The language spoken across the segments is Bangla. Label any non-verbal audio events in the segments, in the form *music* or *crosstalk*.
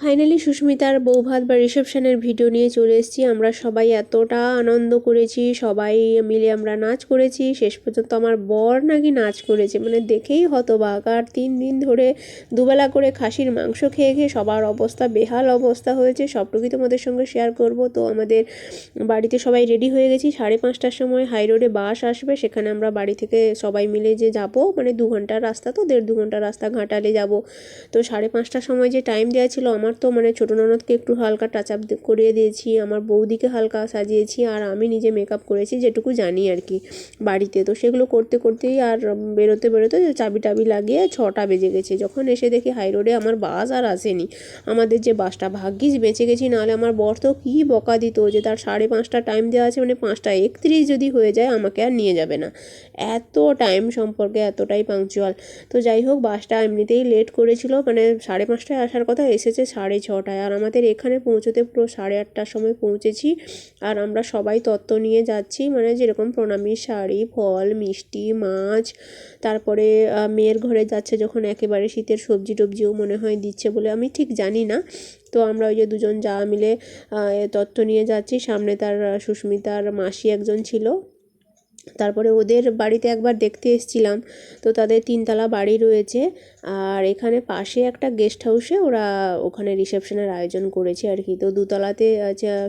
ফাইনালি সুস্মিতার বৌভাত বা রিসেপশনের ভিডিও নিয়ে চলে এসেছি। আমরা সবাই এতটা আনন্দ করেছি, সবাই মিলে আমরা নাচ করেছি। শেষ পর্যন্ত আমার বর নাকি নাচ করেছে মানে দেখেই হতবাক। আর তিন দিন ধরে দুবেলা করে খাসির মাংস খেয়ে খেয়ে সবার অবস্থা বেহাল অবস্থা হয়েছে। সবটুকুই তোমাদের সঙ্গে শেয়ার করব। তো আমাদের বাড়িতে সবাই রেডি হয়ে গেছি। সাড়ে পাঁচটার সময় হাই রোডে বাস আসবে। সেখানে আমরা বাড়ি থেকে সবাই মিলে যে যাব মানে দু ঘণ্টার রাস্তা তো, দেড় দু ঘণ্টার রাস্তা ঘাটালে যাব। তো সাড়ে পাঁচটার সময় যে টাইম দেওয়া ছিল, আমার তো মানে ছোটো ননদকে একটু হালকা টাচ আপ করিয়ে দিয়েছি, আমার বৌদিকে হালকা সাজিয়েছি আর আমি নিজে মেকআপ করেছি যেটুকু জানি আর কি বাড়িতে। তো সেগুলো করতে করতেই আর বেরোতে বেরোতে চাবি টাবি লাগিয়ে ছটা বেজে গেছে। যখন এসে দেখি হাই রোডে আমার বাস আর আসেনি, আমাদের যে বাসটা, ভাগ্যিস বেঁচে গেছি, নাহলে আমার বর তো কী বকা দিত যে তার সাড়ে পাঁচটা টাইম দেওয়া আছে মানে পাঁচটা একত্রিশ যদি হয়ে যায় আমাকে আর নিয়ে যাবে না। এত টাইম সম্পর্কে এতটাই পাংচুয়াল তো যাই হোক, বাসটা এমনিতেই লেট করেছিল মানে সাড়ে পাঁচটায় আসার কথা, এসেছে সাড়ে ছটায়। আর আমাদের এখানে পৌঁছতে পুরো সাড়ে আটটার সময় পৌঁছেছি। আর আমরা সবাই তত্ত্ব নিয়ে যাচ্ছি মানে যেরকম প্রণামী শাড়ি, ফল, মিষ্টি, মাছ, তারপরে মেয়ের ঘরে যাচ্ছে যখন একেবারে শীতের সবজি টবজিও মনে হয় দিচ্ছে বলে আমি ঠিক জানি না। তো আমরা ওই যে দুজন যা মিলে তত্ত্ব নিয়ে যাচ্ছি। সামনে তার সুস্মিতার মাসি একজন ছিল। তারপরে ওদের বাড়িতে একবার দেখতে এসেছিলাম। তো তাদের তিনতলা বাড়ি রয়েছে। আর এখানে পাশে একটা গেস্ট হাউসে ওরা ওখানে রিসেপশনের আয়োজন করেছে আর কি। তো দুতলাতে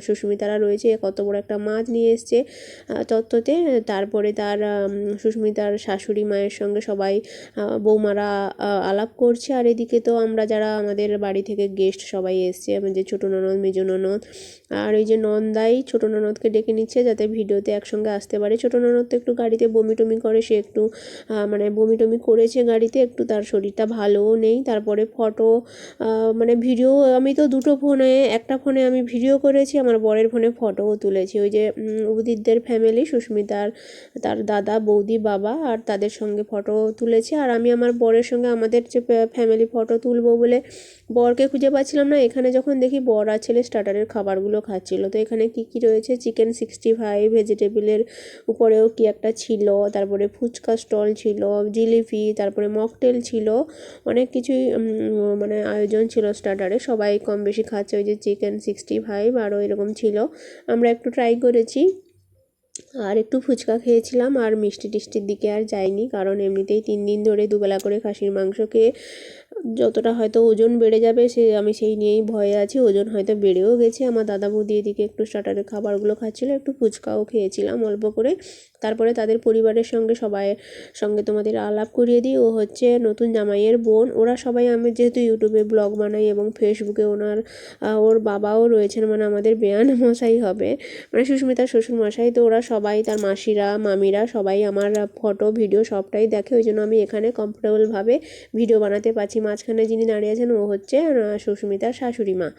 সুস্মিতারা রয়েছে, কত বড় একটা মাছ নিয়ে এসছে তত্ত্বতে। তারপরে তার সুস্মিতার শাশুড়ি মায়ের সঙ্গে সবাই বৌমারা আলাপ করছে। আর এদিকে তো আমরা যারা আমাদের বাড়ি থেকে গেস্ট সবাই এসছে যে ছোটো ননদ, মেজো ননদ। আর ওই যে নন্দাই ছোটো ননদকে ডেকে নিচ্ছে যাতে ভিডিওতে একসঙ্গে আসতে পারে। ছোটো ননদ তো একটু গাড়িতে বমি টমি করে, সে একটু মানে বমি টমি করেছে গাড়িতে, একটু তার শরীরটা ভালোও নেই। তারপরে ফটো মানে ভিডিও, আমি তো দুটো ফোনে, একটা ফোনে আমি ভিডিও করেছি, আমার বরের ফোনে ফটোও তুলেছি। ওই যে উদিতদের ফ্যামিলি সুস্মিতার, তার দাদা, বৌদি, বাবা, আর তাদের সঙ্গে ফটো তুলেছি। আর আমি আমার বরের সঙ্গে আমাদের যে ফ্যামিলি ফটো তুলবো বলে বরকে খুঁজে পাচ্ছিলাম না, এখানে যখন দেখি বর আর ছেলে স্টার্টারের খাবারগুলো খাচ্ছিলো। তো এখানে কী কী রয়েছে? চিকেন সিক্সটি ফাইভ ভেজিটেবিলের উপরেও কি একটা ছিল, তারপরে ফুচকা স্টল ছিল, জিলিপি, তারপরে মকটেল ছিল, অনেক কিছুই মানে আয়োজন ছিল স্টার্টারে সবাই কম বেশি খাচ্ছে ওই যে চিকেন সিক্সটি ফাইভ আরও এরকম ছিল। আমরা একটু ট্রাই করেছি। আর একটু ফুচকা খেয়েছিলাম, আর মিষ্টি টিষ্টির দিকে আর যাইনি, কারণ এমনিতেই তিন দিন ধরে দুবেলা করে খাসির মাংস খেয়ে যতটা হয়তো ওজন বেড়ে যাবে, সে আমি সেই নিয়েই ভয়ে আছি। ওজন হয়তো বেড়েও গেছে। আমার দাদা বৌদি এদিকে একটু স্টার্টারের খাবারগুলো খাচ্ছিলো, একটু ফুচকাও খেয়েছিলাম অল্প করে। তারপরে তাদের পরিবারের সঙ্গে সবাই সঙ্গে তোমাদের আলাপ করিয়ে দিই। ও হচ্ছে নতুন জামাইয়ের বোন। ওরা সবাই আমি যেহেতু ইউটিউবে ব্লগ বানাই এবং ফেসবুকে ওনার ওর বাবাও রয়েছেন মানে আমাদের বেয়ান মশাই হবে মানে সুস্মিতার শ্বশুর মশাই তো ওরা সবাই তার মাসিরা, মামিরা সবাই আমার ফটো, ভিডিও সবটাই দেখে। ওই জন্য আমি এখানে কমফোর্টেবলভাবে ভিডিও বানাতে পারছি। মাঝখানে যিনি দাঁড়িয়ে আছেন, ও হচ্ছে সুস্মিতার শাশুড়ি মা।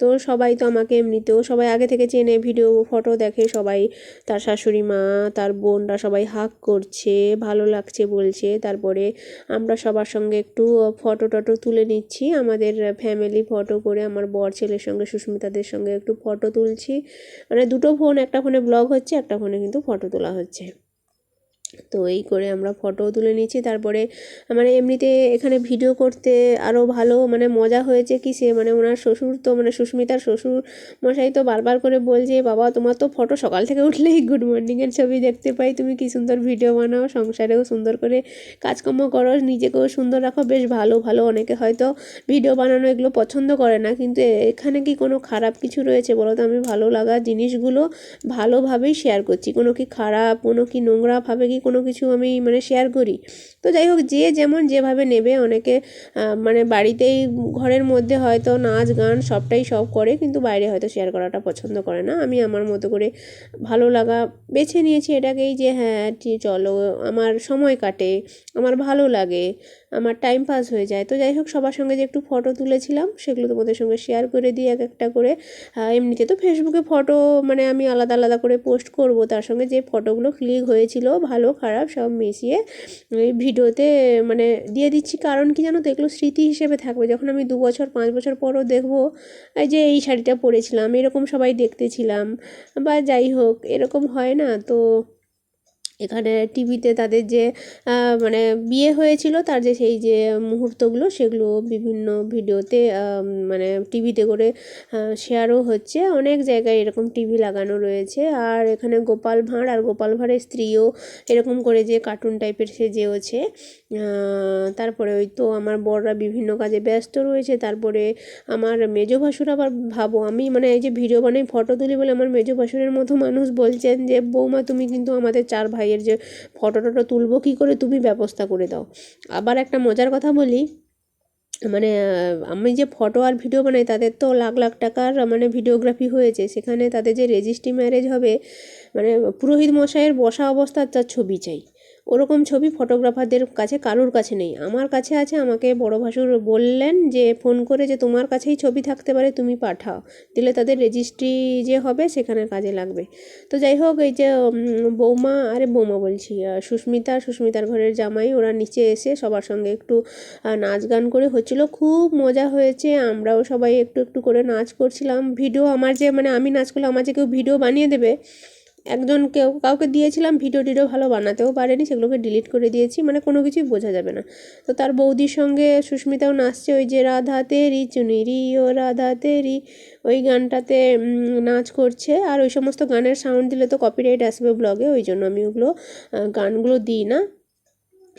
তো সবাই তো আমাকে এমনিতেও সবাই আগে থেকে চেনে, ভিডিও, ফটো দেখে সবাই তার শাশুড়ি মা, তার বোনরা সবাই হাক করছে, ভালো লাগছে বলছে। তারপরে আমরা সবার সঙ্গে একটু ফটো টটো তুলে নিচ্ছি। আমাদের ফ্যামিলি ফটো করে আমার বর ছেলের সঙ্গে, সুস্মিতাদের সঙ্গে একটু ফটো তুলছি। মানে দুটো ফোন, একটা ফোনে ব্লগ হচ্ছে, একটা ফোনে কিন্তু ফটো তোলা হচ্ছে। তো এই করে আমরা ফটোও তুলে নিয়েছি। তারপরে মানে এমনিতে এখানে ভিডিও করতে আরও ভালো মানে মজা হয়েছে কি সে মানে ওনার শ্বশুর তো মানে সুস্মিতার শ্বশুর মশাই তো বারবার করে বলছে, বাবা, তোমার তো ফটো সকাল থেকে উঠলেই গুড মর্নিংয়ের ছবি দেখতে পাই। তুমি কি সুন্দর ভিডিও বানাও, সংসারেও সুন্দর করে কাজকর্ম করো, নিজেকেও সুন্দর রাখো। বেশ ভালো ভালো। অনেকে হয়তো ভিডিও বানানো এগুলো পছন্দ করে না, কিন্তু এখানে কি কোনো খারাপ কিছু রয়েছে বলো তো? আমি ভালো লাগা জিনিসগুলো ভালোভাবেই শেয়ার করছি। কোনো কি খারাপ, কোনো কি নোংরাভাবে কি কোনো কিছু আমি মানে শেয়ার করি। তো যাই হোক, যে যেমন যেভাবে নেবে, অনেকে মানে বাড়িতেই ঘরের মধ্যে হয়তো নাচ, গান সবটাই সব করে, কিন্তু বাইরে হয়তো শেয়ার করাটা পছন্দ করে না। আমি আমার মতো করে ভালো লাগা বেছে নিয়েছি এটাকেই যে হ্যাঁ চলো, আমার সময় কাটে, আমার ভালো লাগে। আমার টাইম পাস হয়ে যায়। তো যাই হোক সবার সঙ্গে যে একটু ফটো তুলেছিলাম, সেগুলো তোমাদের সঙ্গে শেয়ার করে দিই এক একটা করে। এমনিতে তো ফেসবুকে ফটো মানে আমি আলাদা আলাদা করে পোস্ট করব। তার সঙ্গে যে ফটোগুলো ক্লিক হয়েছিল, ভালো, খারাপ, সব মিশিয়ে এই ভিডিওতে মানে দিয়ে দিচ্ছি। কারণ কি জানো তো, এগুলো স্মৃতি হিসেবে থাকবে। যখন আমি দু বছর, পাঁচ বছর পরও দেখব, এই যে এই শাড়িটা পরেছিলাম, এরকম সবাই দেখতেছিলাম। বা যাই হোক, এরকম হয় না। তো এখানে টিভিতে তাদের যে মানে বিয়ে হয়েছিল, তার যে সেই যে মুহূর্তগুলো, সেগুলো বিভিন্ন ভিডিওতে মানে টিভিতে করে শেয়ারও হচ্ছে। অনেক জায়গায় এরকম টিভি লাগানো রয়েছে। আর এখানে গোপাল ভাঁড় আর গোপাল ভাঁড়ের স্ত্রীও এরকম করে যে কার্টুন টাইপের সেজেওছে। তারপরে ওই তো আমার বড়রা বিভিন্ন কাজে ব্যস্ত রয়েছে। তারপরে আমার মেজো ভাসুর আবার ভাবো, আমি মানে এই যে ভিডিও বানাই ফটো তুলি বলে আমার মেজো ভাসুরের মতো মানুষ বলছেন যে, বৌমা, তুমি কিন্তু আমাদের চার ভাইয়ের যে ফটো টটো তুলবো কী করে তুমি ব্যবস্থা করে দাও। আবার একটা মজার কথা বলি মানে আমি যে ফটো আর ভিডিও বানাই তাদের তো লাখ লাখ টাকার মানে ভিডিওগ্রাফি হয়েছে। সেখানে তাদের যে রেজিস্ট্রি ম্যারেজ হবে মানে পুরোহিত মশাইয়ের বসা অবস্থার তার ছবি চাই। ওরকম ছবি ফটোগ্রাফারদের কাছে কারোর কাছে নেই। আমার কাছে আছে আমাকে বড় ভাসুর বললেন যে, ফোন করে যে তোমার কাছেই ছবি থাকতে পারে তুমি পাঠাও। দিলে তাদের রেজিস্ট্রি যে হবে সেখানে কাজে লাগবে। তো যাই হোক, এই যে বৌমা, আরে বৌমা বলছি সুস্মিতা, সুস্মিতার ঘরের জামাই, ওরা নিচে এসে সবার সঙ্গে একটু নাচ গান করে হচ্ছিল। খুব মজা হয়েছে, আমরাও সবাই একটু একটু করে নাচ করছিলাম। ভিডিও আমার যে মানে আমি নাচ করলে আমার যে কেউ ভিডিও বানিয়ে দেবে একজন কেউ, কাউকে দিয়েছিলাম, ভিডিও টিডিও ভালো বানাতেও পারেনি, সেগুলোকে ডিলিট করে দিয়েছি মানে কোনো কিছুই বোঝা যাবে না। তো তার বৌদির সঙ্গে সুস্মিতাও নাচছে, ওই যে রাধা তেরি চুনিরি, ও রাধা তেরি, ওই গানটাতে নাচ করছে, আর ওই সমস্ত গানের সাউন্ড দিলে তো কপিরাইট আসবে ব্লগে ওই জন্য আমি ওগুলো গানগুলো দিই না।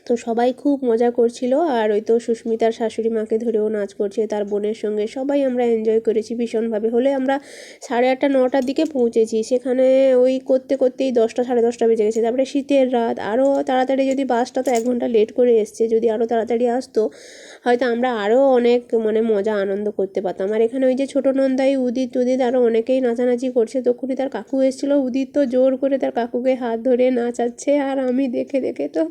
তো সবাই খুব মজা করছিল। আর ওই তো সুস্মিতার শাশুড়ি মাকে ধরেও নাচ করছে, তার বোনের সঙ্গে। সবাই আমরা এনজয় করেছি ভীষণভাবে। হলে আমরা সাড়ে আটটা, নটার দিকে পৌঁছেছি। সেখানে ওই করতে করতেই দশটা, সাড়ে দশটা বেজে গেছে। তারপরে শীতের রাত। আরও তাড়াতাড়ি যদি বাসটা তো এক ঘণ্টা লেট করে এসছে, যদি আরও তাড়াতাড়ি আসতো, হয়তো আমরা আরও অনেক মানে মজা, আনন্দ করতে পারতাম। আর এখানে ওই যে ছোটো নন্দাই, উদিত উদিত আরও অনেকেই নাচানাচি করছে। তখনই তার কাকু এসেছিল। উদিত তো জোর করে তার কাকুকে হাত ধরে নাচাচ্ছে। আর আমি দেখে দেখে তো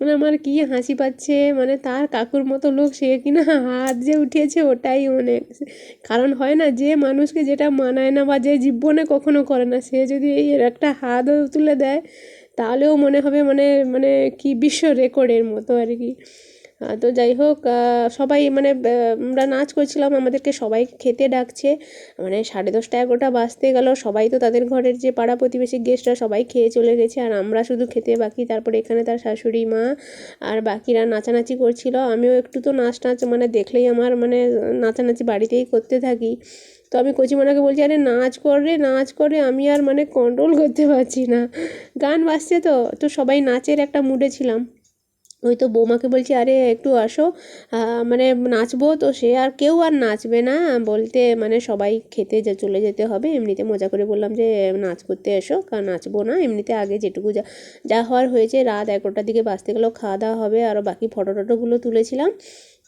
মানে আমার কি হাসি পাচ্ছে? মানে তার কাকুর মতো লোক সে কিনা? হাত যে উঠিয়েছে ওটাই অনেক। কারণ হয় না, যে মানুষকে যেটা মানায় না বা যে জীবনে কখনো করে না, সে যদি এই একটা হাতও তুলে দেয়, তাহলেও মনে হবে মানে মানে কি বিশ্ব রেকর্ডের মতো আর কি। তো যাই হোক সবাই মানে আমরা নাচ করছিলাম, আমাদেরকে সবাই খেতে ডাকছে। মানে সাড়ে দশটা এগারোটা বাজতে গেল, সবাই তো তাদের ঘরের যে পাড়া প্রতিবেশী গেস্টরা সবাই খেয়ে চলে গেছে, আর আমরা শুধু খেতে বাকি। তারপরে এখানে তার শাশুড়ি মা আর বাকিরা নাচানাচি করছিল। আমিও একটু তো নাচ টাচ মানে দেখলেই আমার মানে নাচানাচি বাড়িতেই করতে থাকি। তো আমি কচিমানাকে বলছি, আরে নাচ করে নাচ করে আমি আর মানে কন্ট্রোল করতে পারছি না। গান বাজছে তো তো সবাই নাচের একটা মুডে ছিলাম। ওই তো বৌমাকে বলছি, আরে একটু আসো মানে নাচবো তো। সে আর কেউ আর নাচবে না। বলতে মানে সবাই খেতে যে চলে যেতে হবে, এমনিতে মজা করে বললাম যে, নাচ করতে এসো কারণ নাচবো না। এমনিতে আগে যেটুকু যা যা হওয়ার হয়েছে, রাত এগারোটার দিকে বাঁচতে গেলেও খাওয়া দাওয়া হবে। আরও বাকি ফটো টটোগুলো তুলেছিলাম।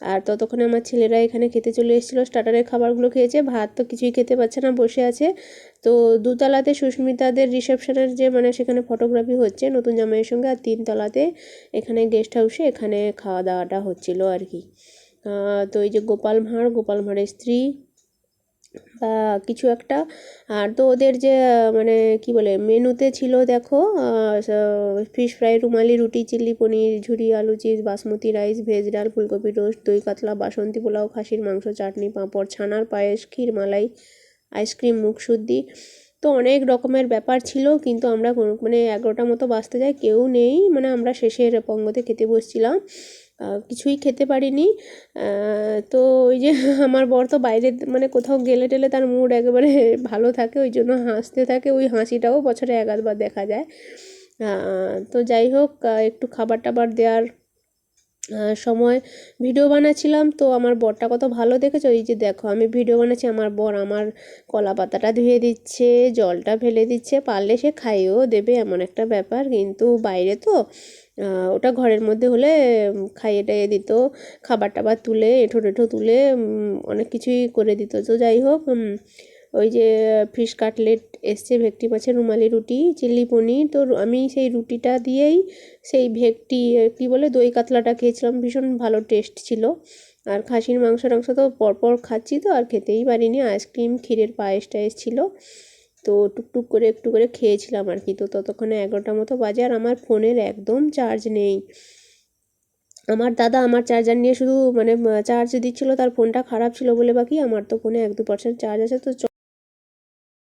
আর ততক্ষণে আমার ছেলেরা এখানে খেতে চলে এসেছিল। স্টার্টারের খাবারগুলো খেয়েছে, ভাত তো কিছুই খেতে পারছে না, বসে আছে। তো দুতলাতে সুস্মিতাদের রিসেপশনের যে মানে সেখানে ফটোগ্রাফি হচ্ছে নতুন জামাইয়ের সঙ্গে, আর তিনতলাতে এখানে গেস্ট হাউসে এখানে খাওয়া দাওয়াটা হচ্ছিল আর কি। তো এই যে গোপাল ভাঁড়, গোপাল ভাঁড়ের স্ত্রী বা কিছু একটা। আর তো ওদের যে মানে কি বলে, মেনুতে ছিল দেখো ফিশ ফ্রাই রুমালি, রুটি, চিলি, পনির, ঝুরি, আলু চিজ বাসমতি রাইস ভেজ ডাল, ফুলকপি রোস্ট দই, কাতলা, বাসন্তী পোলাও, খাসির মাংস, চাটনি, পাঁপড়, ছানার পায়েস, ক্ষীর, মালাই আইসক্রিম মুখশুদ্ধি তো অনেক রকমের ব্যাপার ছিল, কিন্তু আমরা মানে এগারোটা মতো বাজতে যাই, কেউ নেই। মানে আমরা শেষের পঙ্গতে খেতে বসছিলাম। কিছুই খেতে পারিনি। তো ওই যে *laughs* আমার বর তো বাইরে মানে কোথাও গেলে টেলে তার মুড একেবারে *laughs* ভালো থাকে, ওই জন্য হাসতে থাকে, ওই হাসিটাও বছরে এক আধবার দেখা যায়। তো যাই হোক একটু খাবার টাবার দেওয়ার সময় ভিডিও বানাচ্ছিলাম, তো আমার বরটা কত ভালো দেখেছ? এই যে দেখো, আমি ভিডিও বানাচ্ছি, আমার বর আমার কলা পাতাটা ধুয়ে দিচ্ছে, জলটা ফেলে দিচ্ছে, পারলে সে খাইয়েও দেবে, এমন একটা ব্যাপার। কিন্তু বাইরে তো ওটা ঘরের মধ্যে হলে খাইয়ে টাইয়ে দিত, খাবার টাবার তুলে, এঁঠো টেঠো তুলে অনেক কিছুই করে দিত। তো যাই হোক ওই যে ফিশ কাটলেট এসছে, ভেটকি মাছের রুমালি রুটি, চিলি পনির। তো আমি সেই রুটিটা দিয়েই সেই ভেটকি, কী বলে, দই কাতলাটা খেয়েছিলাম, ভীষণ ভালো টেস্ট ছিল। আর খাসির মাংস টাংস তো পরপর খাচ্ছি তো, আর খেতেই পারিনি। আইসক্রিম, ক্ষীরের পায়েস টায়েস ছিল। তো টুকটুক করে একটু করে খেয়েছিলাম আর কি। তো ততক্ষণে এগারোটা মতো বাজে আর আমার ফোনের একদম চার্জ নেই। আমার দাদা আমার চার্জার নিয়ে শুধু মানে চার্জ দিচ্ছিল, তার ফোনটা খারাপ ছিল বলে বাকি আমার তো ফোনে এক দু পার্সেন্ট চার্জ আছে, তো